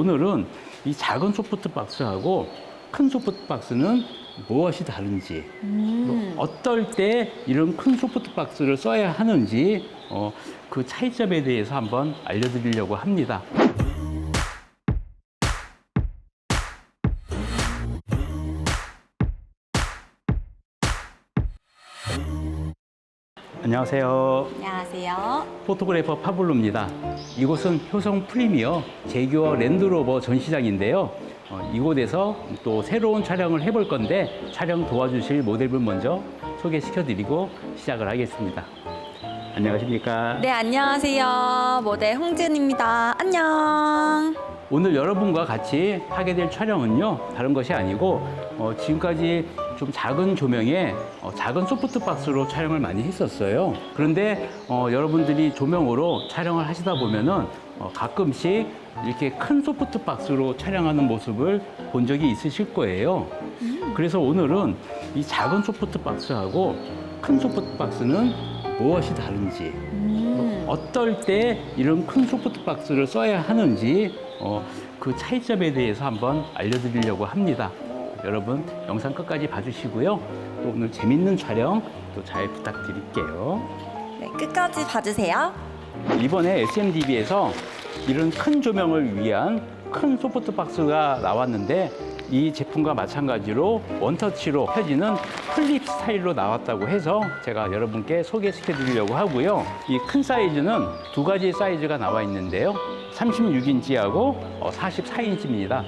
오늘은 이 작은 소프트 박스하고 큰 소프트 박스는 무엇이 다른지, 음. 또 어떨 때 이런 큰 소프트 박스를 써야 하는지 어, 그 차이점에 대해서 한번 알려드리려고 합니다. 안녕하세요. 안녕하세요. 포토그래퍼 파블로입니다. 이곳은 효성 프리미어 제규어 랜드로버 전시장인데요. 어, 이곳에서 또 새로운 촬영을 해볼 건데 촬영 도와주실 모델분 먼저 소개시켜드리고 시작을 하겠습니다. 안녕하십니까? 네, 안녕하세요. 모델 홍진입니다. 안녕. 오늘 여러분과 같이 하게 될 촬영은요 다른 것이 아니고 어, 지금까지 좀 작은 조명에 어, 작은 소프트 박스로 촬영을 많이 했었어요. 그런데 어, 여러분들이 조명으로 촬영을 하시다 보면은 어, 가끔씩 이렇게 큰 소프트 박스로 촬영하는 모습을 본 적이 있으실 거예요. 그래서 오늘은 이 작은 소프트 박스하고 큰 소프트 박스는 무엇이 다른지 음. 어떨 때 이런 큰 소프트 박스를 써야 하는지 어, 그 차이점에 대해서 한번 알려드리려고 합니다. 여러분 영상 끝까지 봐주시고요. 또 오늘 재밌는 촬영 또 잘 부탁드릴게요. 네, 끝까지 봐주세요. 이번에 SMDB에서 이런 큰 조명을 위한 큰 소프트 박스가 나왔는데 이 제품과 마찬가지로 원터치로 펴지는 플립 스타일로 나왔다고 해서 제가 여러분께 소개시켜 드리려고 하고요. 이 큰 사이즈는 두 가지 사이즈가 나와 있는데요. 36인치하고 44인치입니다.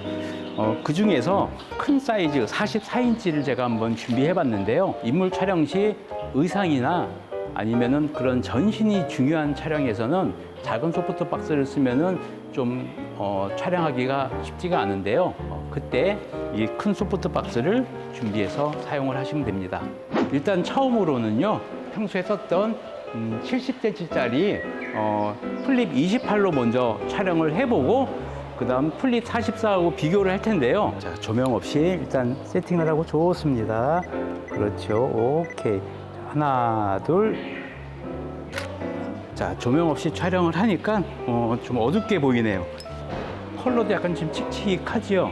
어, 그 중에서 큰 사이즈 44인치를 제가 한번 준비해 봤는데요. 인물 촬영 시 의상이나 아니면은 그런 전신이 중요한 촬영에서는 작은 소프트 박스를 쓰면은 좀 어, 촬영하기가 쉽지가 않은데요. 어, 그때 이 큰 소프트 박스를 준비해서 사용을 하시면 됩니다. 일단 처음으로는요, 평소에 썼던 음, 70cm짜리 어, 플립 28로 먼저 촬영을 해보고 그 다음 플립 44하고 비교를 할 텐데요. 자, 조명 없이 일단 세팅을 하고 좋습니다. 그렇죠. 오케이. 하나, 둘. 자, 조명 없이 촬영을 하니까 어, 좀 어둡게 보이네요. 컬러도 약간 좀 칙칙하지요.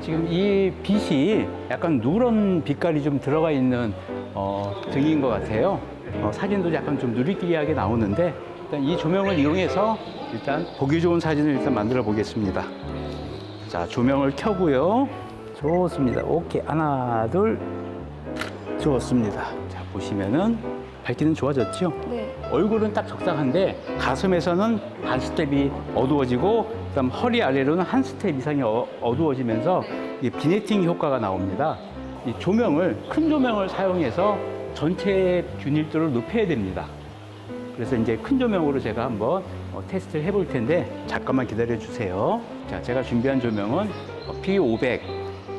지금 이 빛이 약간 누런 빛깔이 좀 들어가 있는 어, 등인 것 같아요. 어, 사진도 약간 좀 누리끼리하게 나오는데 일단 이 조명을 이용해서 일단 보기 좋은 사진을 일단 만들어 보겠습니다. 자, 조명을 켜고요. 좋습니다. 오케이. 하나, 둘. 좋습니다. 자, 보시면은 밝기는 좋아졌죠? 네. 얼굴은 딱 적당한데 가슴에서는 반 스텝이 어두워지고 그다음 허리 아래로는 한 스텝 이상이 어, 어두워지면서 이 비네팅 효과가 나옵니다. 이 조명을 큰 조명을 사용해서 전체 균일도를 높여야 됩니다. 그래서 이제 큰 조명으로 제가 한번 어, 테스트를 해볼 텐데 잠깐만 기다려 주세요. 자, 제가 준비한 조명은 어, B500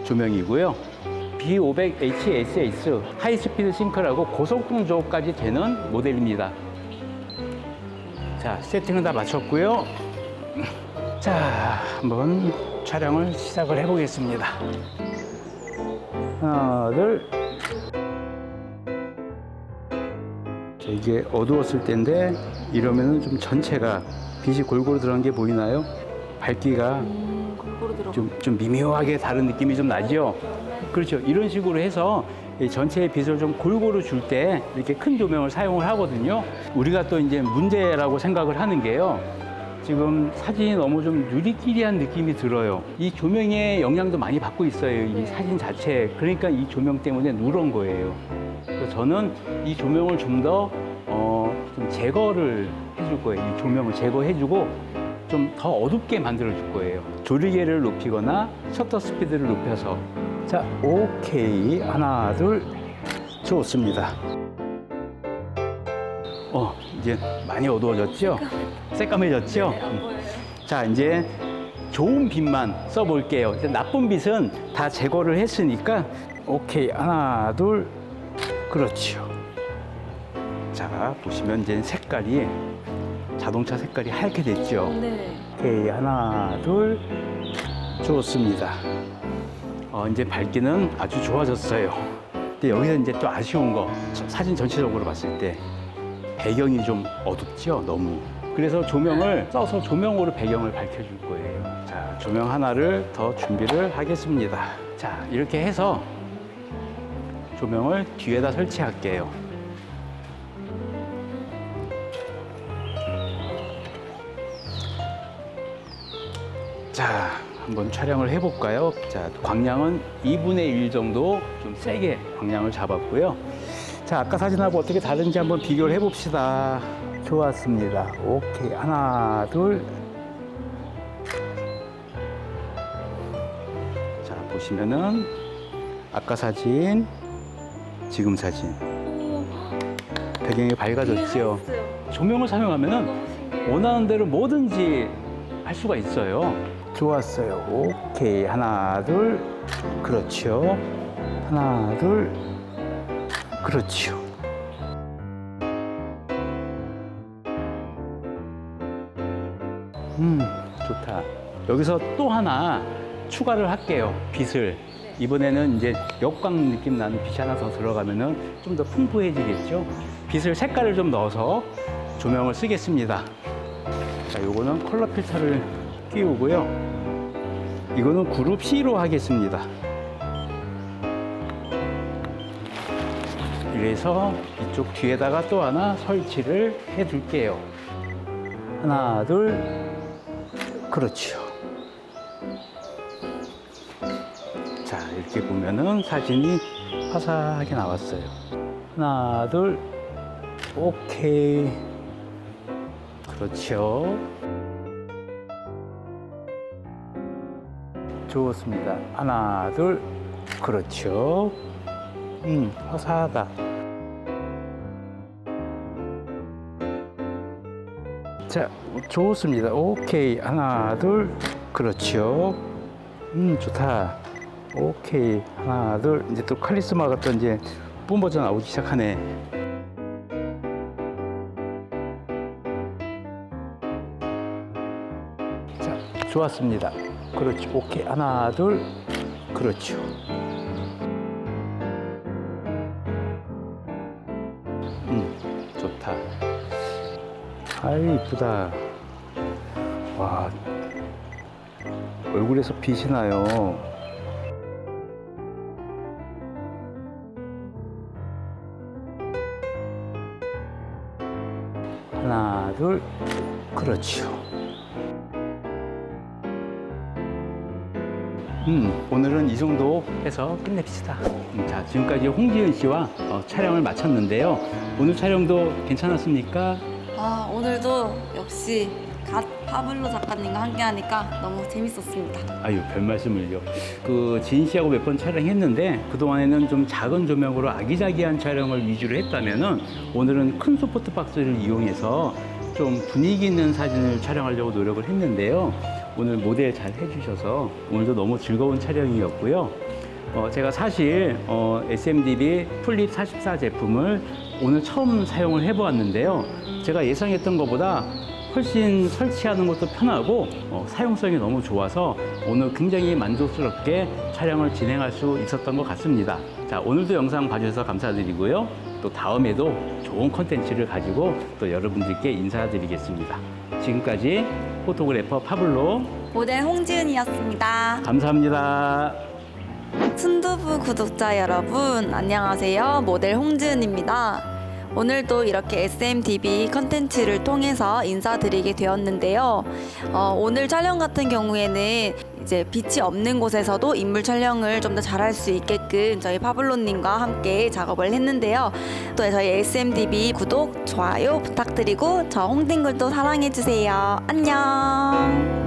조명이고요. B500 HSS 하이스피드 싱크라고 고속동조까지 되는 모델입니다. 자, 세팅은 다 마쳤고요. 자, 한번 촬영을 시작을 해보겠습니다. 하나, 둘. 자, 이게 어두웠을 때인데 이러면은 좀 전체가 빛이 골고루 들어간 게 보이나요? 밝기가 음. 좀, 좀 미묘하게 다른 느낌이 좀 나죠? 그렇죠. 이런 식으로 해서 이 전체의 빛을 좀 골고루 줄 때 이렇게 큰 조명을 사용을 하거든요. 우리가 또 이제 문제라고 생각을 하는 게요. 지금 사진이 너무 좀 누리끼리한 느낌이 들어요. 이 조명의 영향도 많이 받고 있어요. 이 사진 자체. 그러니까 이 조명 때문에 누런 거예요. 그래서 저는 이 조명을 좀 더, 어, 좀 제거를 해줄 거예요. 이 조명을 제거해주고 좀 더 어둡게 만들어 줄 거예요. 조리개를 높이거나 셔터 스피드를 높여서. 자, 오케이. 하나, 둘. 좋습니다. 어, 이제 많이 어두워졌죠? 새까매졌죠? 음. 자, 이제 좋은 빛만 써볼게요. 이제 나쁜 빛은 다 제거를 했으니까, 오케이. 하나, 둘. 그렇죠. 자, 보시면 이제 색깔이, 자동차 색깔이 하얗게 됐죠? 네. 오케이. 하나, 둘. 좋습니다. 어, 이제 밝기는 아주 좋아졌어요. 근데 여기서 이제 또 아쉬운 거, 저- 사진 전체적으로 봤을 때 배경이 좀 어둡죠? 너무. 그래서 조명을 써서 조명으로 배경을 밝혀줄 거예요. 자, 자, 조명 하나를 더 준비를 하겠습니다. 자, 이렇게 해서 조명을 뒤에다 설치할게요. 자, 한번 촬영을 해볼까요? 자, 광량은 2분의 1 정도 좀 세게 광량을 잡았고요. 자, 아까 사진하고 어떻게 다른지 한번 비교를 해봅시다. 좋았습니다. 오케이. 하나, 둘. 자, 보시면은 아까 사진, 지금 사진. 배경이 밝아졌죠. 조명을 사용하면은 원하는 대로 뭐든지 할 수가 있어요. 좋았어요. 오케이. 하나, 둘. 그렇죠. 하나, 둘. 그렇죠. 음, 좋다. 여기서 또 하나 추가를 할게요. 빛을. 이번에는 이제 역광 느낌 나는 빛이 하나 더 들어가면은 좀 더 풍부해지겠죠. 빛을 색깔을 좀 넣어서 조명을 쓰겠습니다. 자, 요거는 컬러 필터를 끼우고요. 이거는 그룹 C로 하겠습니다. 이래서 이쪽 뒤에다가 또 하나 설치를 해 둘게요. 하나, 둘. 그렇죠. 자, 이렇게 보면은 사진이 화사하게 나왔어요. 하나, 둘. 오케이. 그렇죠. 좋습니다. 하나, 둘. 그렇죠. 음, 화사하다. 자, 좋습니다. 오케이. 하나, 둘. 그렇죠. 음, 좋다. 오케이. 하나, 둘. 이제 또 카리스마가 또 이제 뿜어져 나오기 시작하네. 자, 좋았습니다. 그렇죠. 오케이. 하나, 둘. 그렇죠. 좋다. 아이, 이쁘다. 와, 얼굴에서 빛이 나요. 하나, 둘, 그렇죠. 음, 오늘은 이 정도 해서 끝냅시다. 음, 자, 지금까지 홍지은 씨와 어, 촬영을 마쳤는데요. 오늘 촬영도 괜찮았습니까? 아, 오늘도 역시 갓 파블로 작가님과 함께하니까 너무 재밌었습니다. 아유, 별 말씀을요. 그 지인 씨하고 몇 번 촬영했는데 그동안에는 좀 작은 조명으로 아기자기한 촬영을 위주로 했다면은 오늘은 큰 소프트 박스를 이용해서 좀 분위기 있는 사진을 촬영하려고 노력을 했는데요. 오늘 모델 잘 해주셔서 오늘도 너무 즐거운 촬영이었고요. 어, 제가 사실 어, SMDB 플립 44 제품을 오늘 처음 사용을 해보았는데요. 제가 예상했던 것보다 훨씬 설치하는 것도 편하고 어, 사용성이 너무 좋아서 오늘 굉장히 만족스럽게 촬영을 진행할 수 있었던 것 같습니다. 자, 오늘도 영상 봐주셔서 감사드리고요. 또 다음에도 좋은 컨텐츠를 가지고 또 여러분들께 인사드리겠습니다. 지금까지 포토그래퍼 파블로 모델 홍지은이었습니다. 감사합니다. 순두부 구독자 여러분, 안녕하세요. 모델 홍지은입니다. 오늘도 이렇게 SMTV 컨텐츠를 통해서 인사드리게 되었는데요. 어, 오늘 촬영 같은 경우에는 이제 빛이 없는 곳에서도 인물 촬영을 좀 더 잘할 수 있게끔 저희 파블로님과 함께 작업을 했는데요. 또 저희 SMTV 구독, 좋아요 부탁드리고 저 홍딩글도 사랑해주세요. 안녕.